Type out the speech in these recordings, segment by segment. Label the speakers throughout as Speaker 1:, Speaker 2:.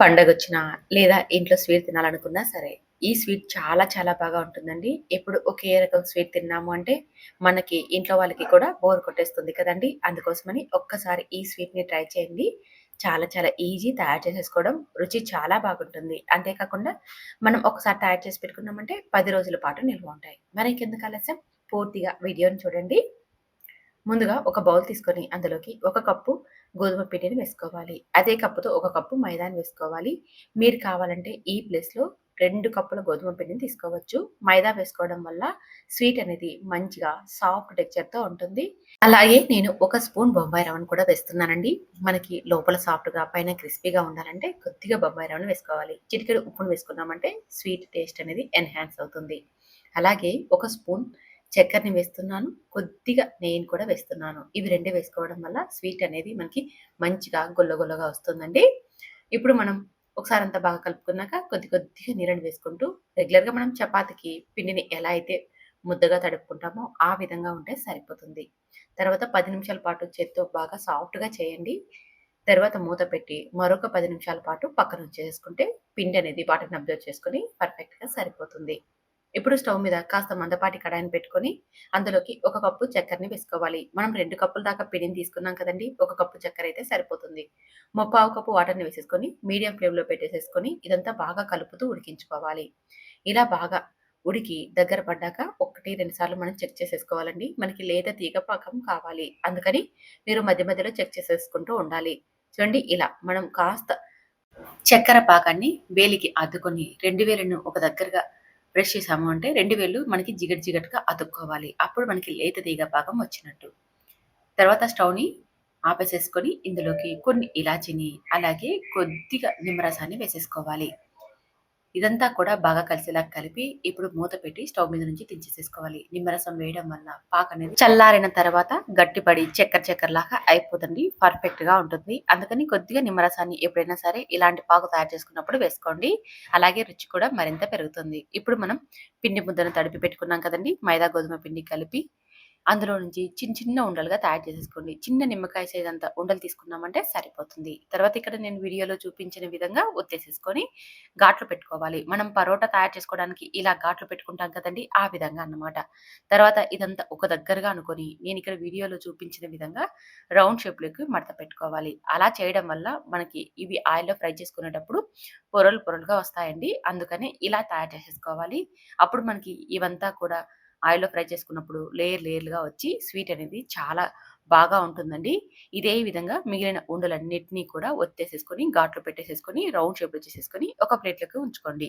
Speaker 1: పండగ వచ్చినా లేదా ఇంట్లో స్వీట్ తినాలనుకున్నా సరే ఈ స్వీట్ చాలా చాలా బాగా ఉంటుందండి. ఎప్పుడు ఒకే రకం స్వీట్ తిన్నాము అంటే మనకి ఇంట్లో వాళ్ళకి కూడా బోర్ కొట్టేస్తుంది కదండి. అందుకోసమని ఒక్కసారి ఈ స్వీట్ని ట్రై చేయండి. చాలా చాలా ఈజీ తయారు చేసేసుకోవడం రుచి చాలా బాగుంటుంది. అంతేకాకుండా మనం ఒకసారి తయారు చేసి పెట్టుకున్నామంటే పది రోజుల పాటు నిల్వ ఉంటాయి. మరి ఇంకెందుకు ఆలస్యం? పూర్తిగా వీడియోని చూడండి. ముందుగా ఒక బౌల్ తీసుకొని అందులోకి ఒక కప్పు గోధుమ పిండిని వేసుకోవాలి. అదే కప్పుతో ఒక కప్పు మైదాని వేసుకోవాలి. మీరు కావాలంటే ఈ ప్లేస్లో రెండు కప్పుల గోధుమ పిండిని తీసుకోవచ్చు. మైదా వేసుకోవడం వల్ల స్వీట్ అనేది మంచిగా సాఫ్ట్ టెక్చర్తో ఉంటుంది. అలాగే నేను ఒక స్పూన్ బొంబాయి రవ్వను కూడా వేస్తున్నానండి. మనకి లోపల సాఫ్ట్గా పైన క్రిస్పీగా ఉండాలంటే కొద్దిగా బొంబాయి రవ్వను వేసుకోవాలి. చిటికెడు ఉప్పును వేసుకున్నామంటే స్వీట్ టేస్ట్ అనేది ఎన్హాన్స్ అవుతుంది. అలాగే ఒక స్పూన్ చక్కెరని వేస్తున్నాను. కొద్దిగా నెయ్యిని కూడా వేస్తున్నాను. ఇవి రెండే వేసుకోవడం వల్ల స్వీట్ అనేది మనకి మంచిగా గొల్లగొల్లగా వస్తుందండి. ఇప్పుడు మనం ఒకసారి అంతా బాగా కలుపుకున్నాక కొద్ది కొద్దిగా నీళ్ళని వేసుకుంటూ రెగ్యులర్గా మనం చపాతీకి పిండిని ఎలా అయితే ముద్దగా తడుపుకుంటామో ఆ విధంగా ఉంటే సరిపోతుంది. తర్వాత పది నిమిషాల పాటు చేత్తో బాగా సాఫ్ట్గా చేయండి. తర్వాత మూత పెట్టి మరొక పది నిమిషాల పాటు పక్కన చేసుకుంటే పిండి అనేది వాటిని అబ్జర్వ్ చేసుకుని పర్ఫెక్ట్గా సరిపోతుంది. ఇప్పుడు స్టవ్ మీద కాస్త మందపాటి కడాయిని పెట్టుకొని అందులోకి ఒక కప్పు చక్కెరని వేసుకోవాలి. మనం రెండు కప్పుల దాకా పిండిని తీసుకున్నాం కదండి ఒక కప్పు చక్కెర అయితే సరిపోతుంది. ముప్పావు కప్పు వాటర్ని వేసేసుకొని మీడియం ఫ్లేమ్లో పెట్టేసేసుకొని ఇదంతా బాగా కలుపుతూ ఉడికించుకోవాలి. ఇలా బాగా ఉడికి దగ్గర పడ్డాక ఒకటి రెండు సార్లు మనం చెక్ చేసేసుకోవాలండి. మనకి లేత తీగ పాకం కావాలి. అందుకని మీరు మధ్య మధ్యలో చెక్ చేసేసుకుంటూ ఉండాలి. చూడండి ఇలా మనం కాస్త చక్కెర పాకాన్ని వేలికి అద్దుకొని రెండు వేలను ఒక దగ్గరగా ప్రెస్ చేసాము అంటే రెండు వేళ్ళు మనకి జిగట్ జిగట్గా అతుక్కోవాలి. అప్పుడు మనకి లేత తీగ భాగం వచ్చినట్టు. తర్వాత స్టవ్ని ఆపేసేసుకొని ఇందులోకి కొన్ని ఇలాచిని అలాగే కొద్దిగా నిమ్మరసాన్ని వేసేసుకోవాలి. ఇదంతా కూడా బాగా కలిసేలా కలిపి ఇప్పుడు మూత పెట్టి స్టవ్ మీద నుంచి దించేసేసుకోవాలి. నిమ్మరసం వేయడం వల్ల పాక అనేది చల్లారిన తర్వాత గట్టిపడి చక్కెర చక్కెర లాగా అయిపోతుంది. పర్ఫెక్ట్గా ఉంటుంది. అందుకని కొద్దిగా నిమ్మరసాన్ని ఎప్పుడైనా సరే ఇలాంటి పాకు తయారు చేసుకున్నప్పుడు వేసుకోండి. అలాగే రుచి కూడా మరింత పెరుగుతుంది. ఇప్పుడు మనం పిండి ముద్దను తడిపి పెట్టుకున్నాం కదండి. మైదా గోధుమ పిండి కలిపి అందులో నుంచి చిన్న చిన్న ఉండలుగా తయారు చేసేసుకోండి. చిన్న నిమ్మకాయ సైజ్ అంత ఉండలు తీసుకున్నామంటే సరిపోతుంది. తర్వాత ఇక్కడ నేను వీడియోలో చూపించిన విధంగా ఒత్తేసేసుకొని ఘాట్లు పెట్టుకోవాలి. మనం పరోటా తయారు చేసుకోవడానికి ఇలా ఘాట్లు పెట్టుకుంటాం కదండి ఆ విధంగా అన్నమాట. తర్వాత ఇదంతా ఒక దగ్గరగా అనుకొని నేను ఇక్కడ వీడియోలో చూపించిన విధంగా రౌండ్ షేప్లోకి మడత పెట్టుకోవాలి. అలా చేయడం వల్ల మనకి ఇవి ఆయిల్లో ఫ్రై చేసుకునేటప్పుడు పొరలు పొరలుగా వస్తాయండి. అందుకని ఇలా తయారు చేసేసుకోవాలి. అప్పుడు మనకి ఇవంతా కూడా ఆయిల్లో ఫ్రై చేసుకున్నప్పుడు లేయర్ లేయర్లుగా వచ్చి స్వీట్ అనేది చాలా బాగా ఉంటుందండి. ఇదే విధంగా మిగిలిన ఉండలన్నిటినీ కూడా ఒత్తేసేసుకొని ఘాట్లు పెట్టేసేసుకొని రౌండ్ షేప్లో చేసేసుకొని ఒక ప్లేట్లోకి ఉంచుకోండి.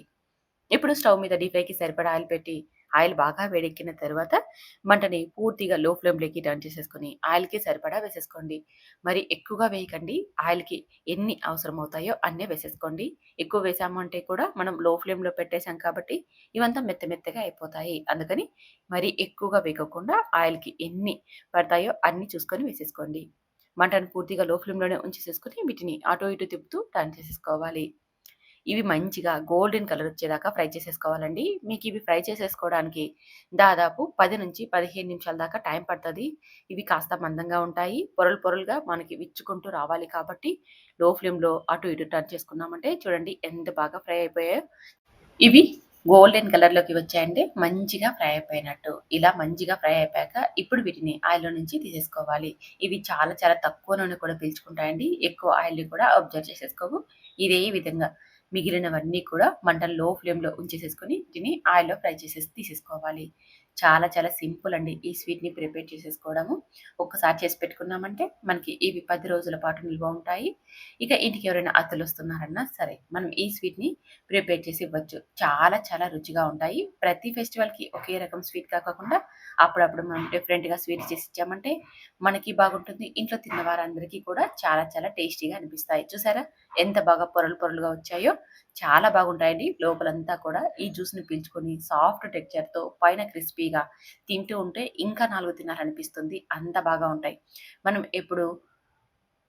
Speaker 1: ఇప్పుడు స్టవ్ మీద డీప్ ఫ్రైకి సరిపడా ఆయిల్ పెట్టి ఆయిల్ బాగా వేడెక్కిన తర్వాత మంటని పూర్తిగా లో ఫ్లేమ్లోకి టర్న్ చేసేసుకొని ఆయిల్కి సరిపడా వేసేసుకోండి. మరి ఎక్కువగా వేయకండి. ఆయిల్కి ఎన్ని అవసరం అవుతాయో అన్నీ వేసేసుకోండి. ఎక్కువ వేసాము అంటే కూడా మనం లో ఫ్లేమ్లో పెట్టేసాం కాబట్టి ఇవంతా మెత్త మెత్తగా అయిపోతాయి. అందుకని మరి ఎక్కువగా వేయకుండా ఆయిల్కి ఎన్ని పడతాయో అన్ని చూసుకొని వేసేసుకోండి. మంటను పూర్తిగా లో ఫ్లేమ్లోనే ఉంచేసేసుకొని వీటిని అటు ఇటు తిప్పుతూ టర్న్ చేసేసుకోవాలి. ఇవి మంచిగా గోల్డెన్ కలర్ వచ్చేదాకా ఫ్రై చేసేసుకోవాలండి. మీకు ఇవి ఫ్రై చేసేసుకోవడానికి దాదాపు పది నుంచి పదిహేను నిమిషాల దాకా టైం పడుతుంది. ఇవి కాస్త మందంగా ఉంటాయి. పొరలు పొరలుగా మనకి విచ్చుకుంటూ రావాలి కాబట్టి లో ఫ్లేమ్లో అటు ఇటు టర్న్ చేసుకున్నామంటే చూడండి ఎంత బాగా ఫ్రై అయిపోయాయో. ఇవి గోల్డెన్ కలర్లోకి వచ్చాయంటే మంచిగా ఫ్రై అయిపోయినట్టు. ఇలా మంచిగా ఫ్రై అయిపోయాక ఇప్పుడు వీటిని ఆయిల్లో నుంచి తీసేసుకోవాలి. ఇవి చాలా చాలా తక్కువ నూనె కూడా పీల్చుకుంటాయండి. ఎక్కువ ఆయిల్ని కూడా అబ్జర్వ్ చేసేసుకోవు. ఇదే విధంగా మిగిలినవన్నీ కూడా మంటలు లో ఫ్లేమ్లో ఉంచేసేసుకొని దీన్ని ఆయిల్లో ఫ్రై చేసేసి తీసేసుకోవాలి. చాలా చాలా సింపుల్ అండి ఈ స్వీట్ని ప్రిపేర్ చేసేసుకోవడము. ఒక్కసారి చేసి పెట్టుకున్నామంటే మనకి ఇవి పది రోజుల పాటు నిల్వ ఉంటాయి. ఇక ఇంటికి ఎవరైనా అత్తలు వస్తున్నారన్నా సరే మనం ఈ స్వీట్ని ప్రిపేర్ చేసి ఇవ్వచ్చు. చాలా చాలా రుచిగా ఉంటాయి. ప్రతి ఫెస్టివల్కి ఒకే రకం స్వీట్ కాకుండా అప్పుడప్పుడు మనం డిఫరెంట్గా స్వీట్ చేసి ఇచ్చామంటే మనకి బాగుంటుంది. ఇంట్లో తిన్న వారందరికీ కూడా చాలా చాలా టేస్టీగా అనిపిస్తాయి. చూసారా? ఎంత బాగా పొరలు పొరలుగా వచ్చాయో చాలా బాగుంటాయండి. లోపలంతా కూడా ఈ జ్యూస్ని పీల్చుకొని సాఫ్ట్ టెక్చర్తో పైన క్రిస్పీగా తింటూ ఉంటే ఇంకా నాలుగు తినాలనిపిస్తుంది. అంత బాగా ఉంటాయి. మనం ఎప్పుడు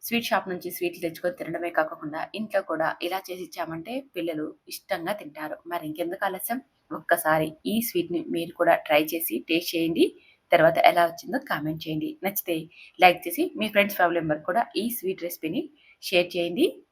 Speaker 1: స్వీట్ షాప్ నుంచి స్వీట్లు తెచ్చుకొని తినడమే కాకుండా ఇంట్లో కూడా ఇలా చేసి ఇచ్చామంటే పిల్లలు ఇష్టంగా తింటారు. మరి ఇంకెందుకు ఆలస్యం? ఒక్కసారి ఈ స్వీట్ని మీరు కూడా ట్రై చేసి టేస్ట్ చేయండి. తర్వాత ఎలా వచ్చిందో కామెంట్ చేయండి. నచ్చితే లైక్ చేసి మీ ఫ్రెండ్స్ ఫ్యామిలీ మెంబర్ కూడా ఈ స్వీట్ రెసిపీని షేర్ చేయండి.